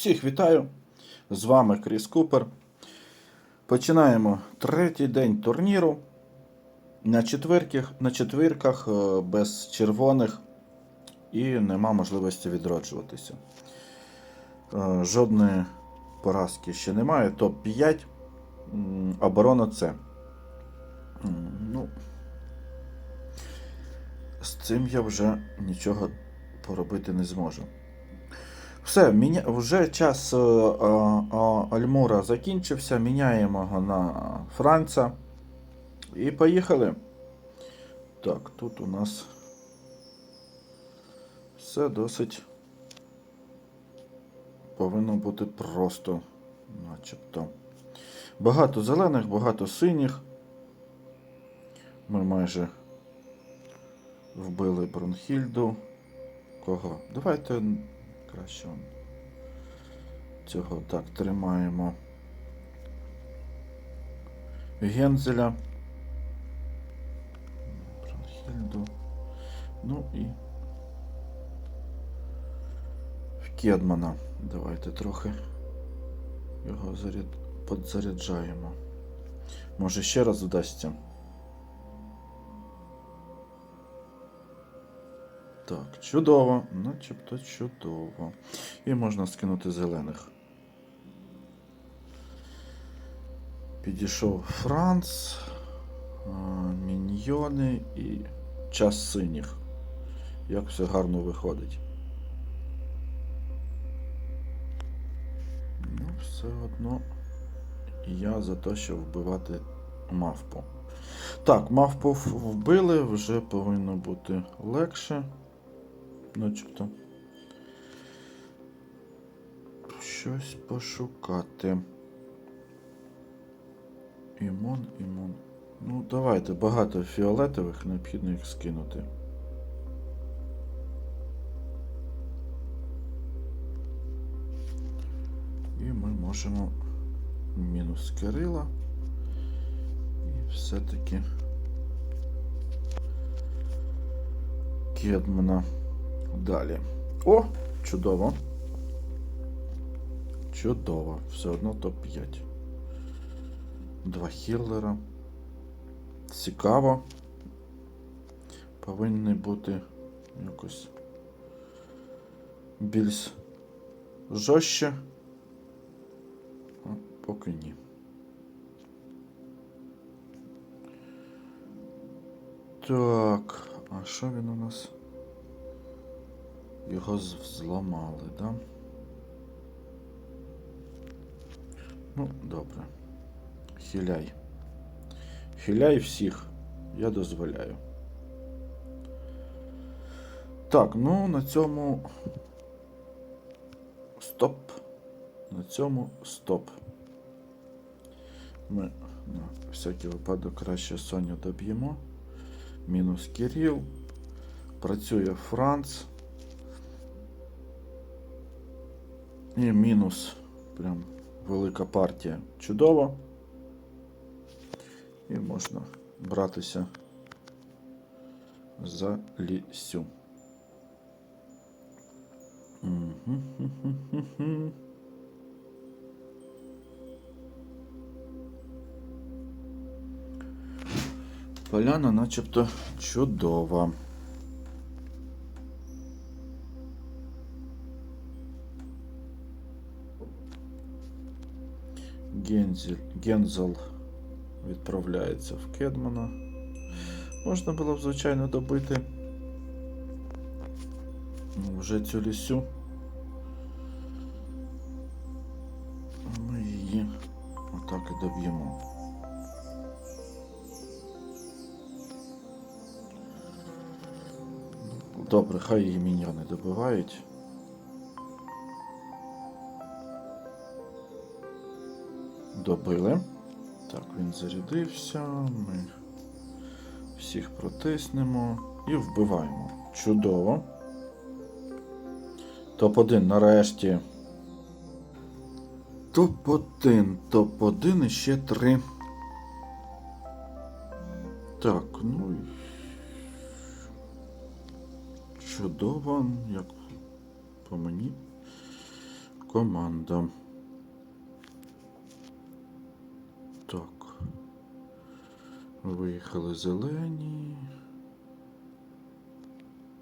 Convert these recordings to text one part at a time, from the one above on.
Всіх вітаю! З вами Кріс Купер. Починаємо третій день турніру. На четвірках, на четвірках е, без червоних і нема можливості відроджуватися. Е, Жодної поразки ще немає. Топ-5. Оборона. М, Ну, з цим я вже нічого поробити не зможу. Все, міня... вже час е, е, е, Альмура закінчився. Міняємо його на Франца. І поїхали. Так, тут у нас все досить повинно бути просто, начебто. Багато зелених, багато синіх. Ми майже вбили Бронхільду. Кого? Давайте краще цього так тримаємо. Гензеля. Бронхільду. Ну і в Кедмана. Давайте трохи його заряд... подзаряджаємо. Може ще раз вдасться. Так, чудово, начебто чудово. І можна скинути зелених. Підійшов Франц, міньйони і час синіх. Як все гарно виходить. Ну, все одно я за те, щоб вбивати мавпу. Так, мавпу вбили, вже повинно бути легше. Начебто. Щось пошукати. Імон, імон. Ну, давайте багато фіолетових, необхідно їх скинути. І ми можемо мінус Кирила. І все-таки Кедмана. Далі. О, чудово. Чудово. Все одно топ-5. Два хіллера. Цікаво. Повинні бути якось більш жорстче. А поки ні. Так, а що він у нас? Його з- зламали, да? Ну, добре. Хиляй. Хиляй всіх. Я дозволяю. Так, ну на цьому. Стоп. На цьому стоп. Ми на всякий випадок краще Соню доб'ємо. Мінус Кирил. Працює Франц. І мінус. Прям велика партія. Чудово. І можна братися за лісю. Поляна начебто чудова. Гензел відправляється в Кедмана. Можна було б, звичайно, добити вже цю лісю. Ми її отак і доб'ємо. Добре, хай її міньйони добивають. Добили. Так, він зарядився. Ми всіх протиснемо і вбиваємо. Чудово. Топ-1 нарешті. Топ-1, топ-1 і ще три. Так, ну. і Чудово, як по мені. команда. Виїхали зелені.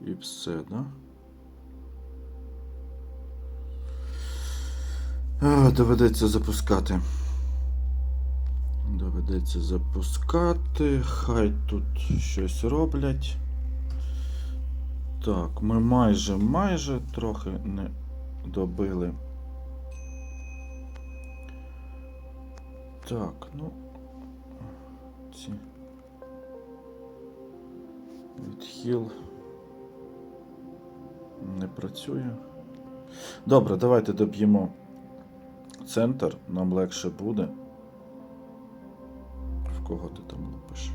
І все, да? А, доведеться запускати. Доведеться запускати. Хай тут щось роблять. Так, ми майже, майже трохи не добили. Так, ну. Ці. Відхил. Не працює. Добре, давайте доб'ємо центр, нам легше буде. В кого ти там лупиш?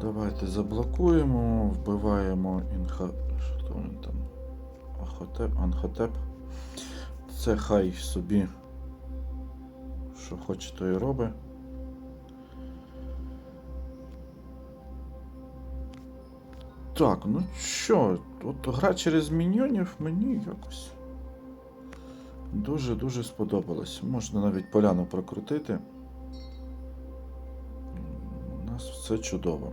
Давайте заблокуємо, вбиваємо інха. Що він там? Ахотеп, Анхотеп. Це хай собі. Що хоче, то і робить. Так, ну що, от гра через міньйонів мені якось дуже-дуже сподобалось. Можна навіть поляну прокрутити. У нас все чудово.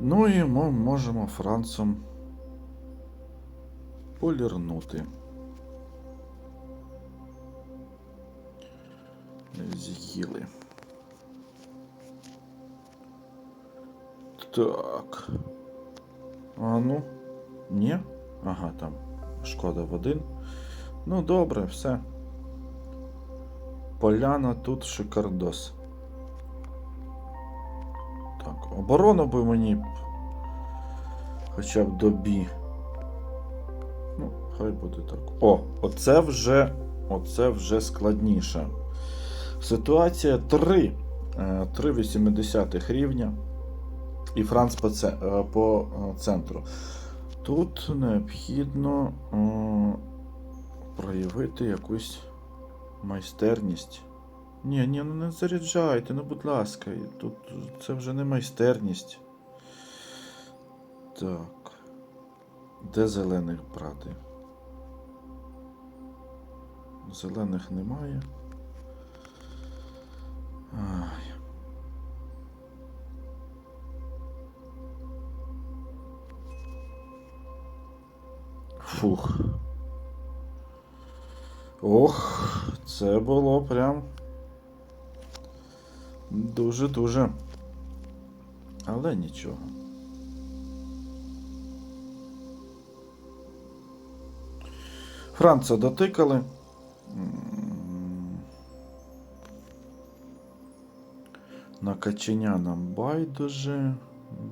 Ну і ми можемо Францом полірнути. З'їли. Так. А ну. Ні? Ага, там. Шкода в один. Ну, добре, все. Поляна тут шикардос. Так, оборону би мені хоча б добі. Ну, хай буде так. О, оце вже, оце вже складніше. Ситуація 3. 3,8 рівня. І Франц по, е, по е, центру. Тут необхідно е, проявити якусь майстерність. Ні, ні, ну не заряджайте, ну будь ласка, тут це вже не майстерність. Так. Де зелених брати? Зелених немає. Ай. Фух. Ох, це було прям дуже-дуже. Але нічого. Франца дотикали. М, На каченя нам байдуже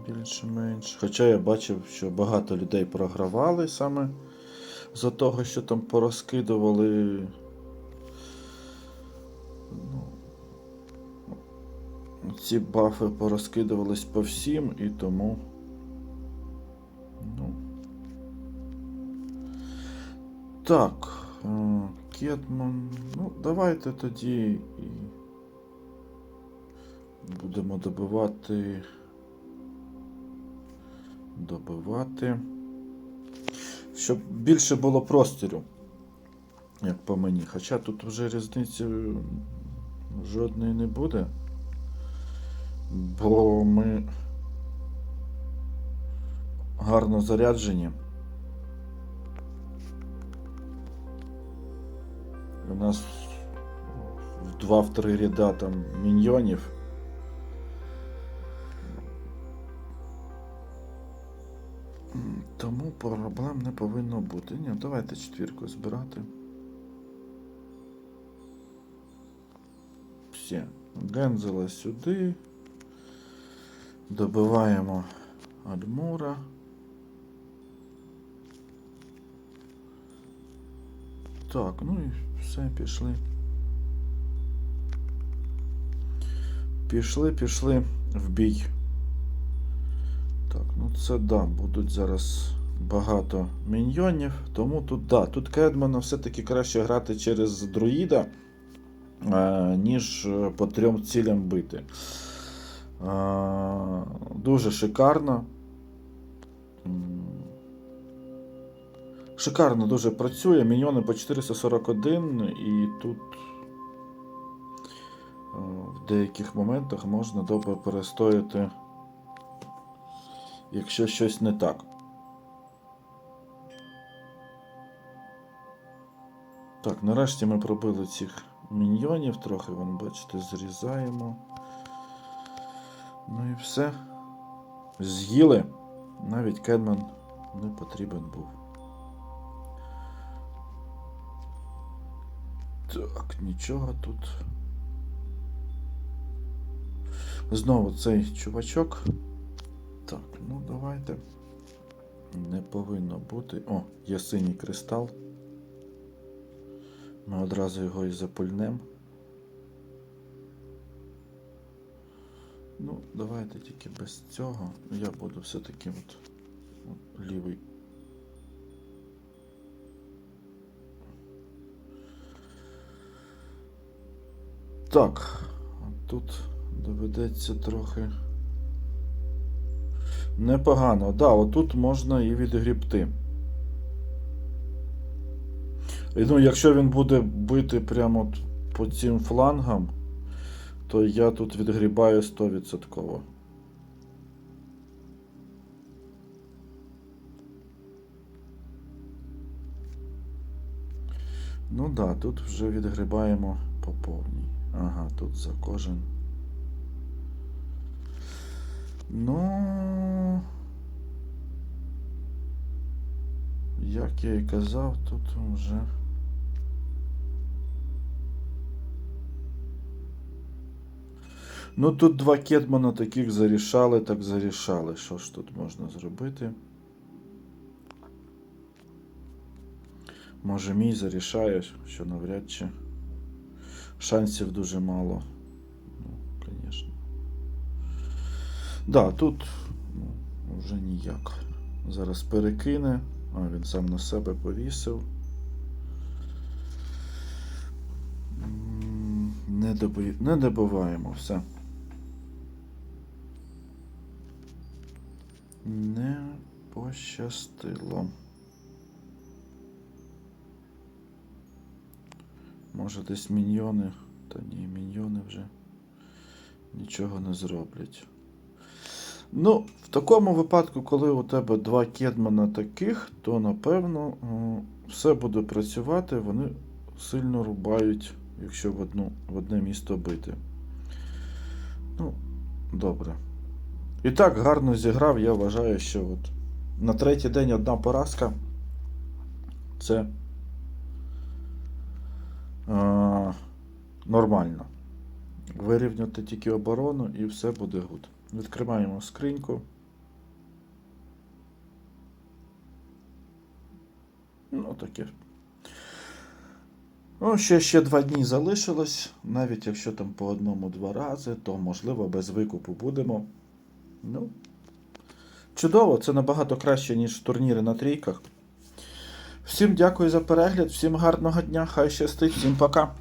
більш-менш. Хоча я бачив, що багато людей програвали саме за того, що там порозкидували. Ну, ці бафи порозкидувались по всім і тому. Ну. Так. е, Кетман. Ну, давайте тоді і будемо добивати. Добивати. Щоб більше було простору, як по мені. Хоча тут вже різниці жодної не буде. Бо ми гарно заряджені. У нас в 2-3 ряда там міньйонів. Тому проблем не повинно бути. Ні, давайте четвірку збирати. Все. Гензела сюди. Добиваємо Адмура. Так, ну і все, пішли. Пішли, пішли в бій. Це да, будуть зараз багато міньйонів, тому тут да, тут Кедмана все-таки краще грати через друїда, е, ніж е, по трьом цілям бити. Е, дуже шикарно. Шикарно дуже працює. Міньйони по 441 і тут в деяких моментах можна добре перестояти, якщо щось не так. Так, нарешті ми пробили цих міньйонів, трохи, вон, бачите, зрізаємо. Ну і все. З'їли. Навіть Кенман не потрібен був. Так, нічого тут. Знову цей чувачок. Ну давайте. Не повинно бути. О, є синій кристал. Ми одразу його і запульнемо. Ну, давайте тільки без цього. Я буду все-таки от, от лівий. Так, тут доведеться трохи. Непогано. Да, отут можна і відгрібти. І, ну, якщо він буде бити прямо от по цим флангам, то я тут відгрібаю 100%. Ну да, тут вже відгрібаємо по повній. Ага, тут за кожен. Ну. Як я і казав, тут вже. Ну тут два Кедмана таких зарішали, так зарішали. Що ж тут можна зробити? Може мій зарішає, що навряд чи. Шансів дуже мало. Ну, звісно. Да, тут ну, вже ніяк. Зараз перекине. А, він сам на себе повісив. Не, доби... Не добиваємо все. Не пощастило. Може десь міньйони. Та ні, міньйони вже нічого не зроблять. Ну, в такому випадку, коли у тебе два кедмана таких, то напевно все буде працювати, вони сильно рубають, якщо в, одну, в одне місто бити. Ну, добре. І так, гарно зіграв, я вважаю, що от на третій день одна поразка. Це е, нормально. Вирівняти тільки оборону і все буде гуд. Відкриваємо скриньку. Ну, таке. Ну, ще, ще два дні залишилось. Навіть якщо там по одному-два рази, то можливо без викупу будемо. Ну, чудово, це набагато краще, ніж турніри на трійках. Всім дякую за перегляд, всім гарного дня, хай щастить, всім пока.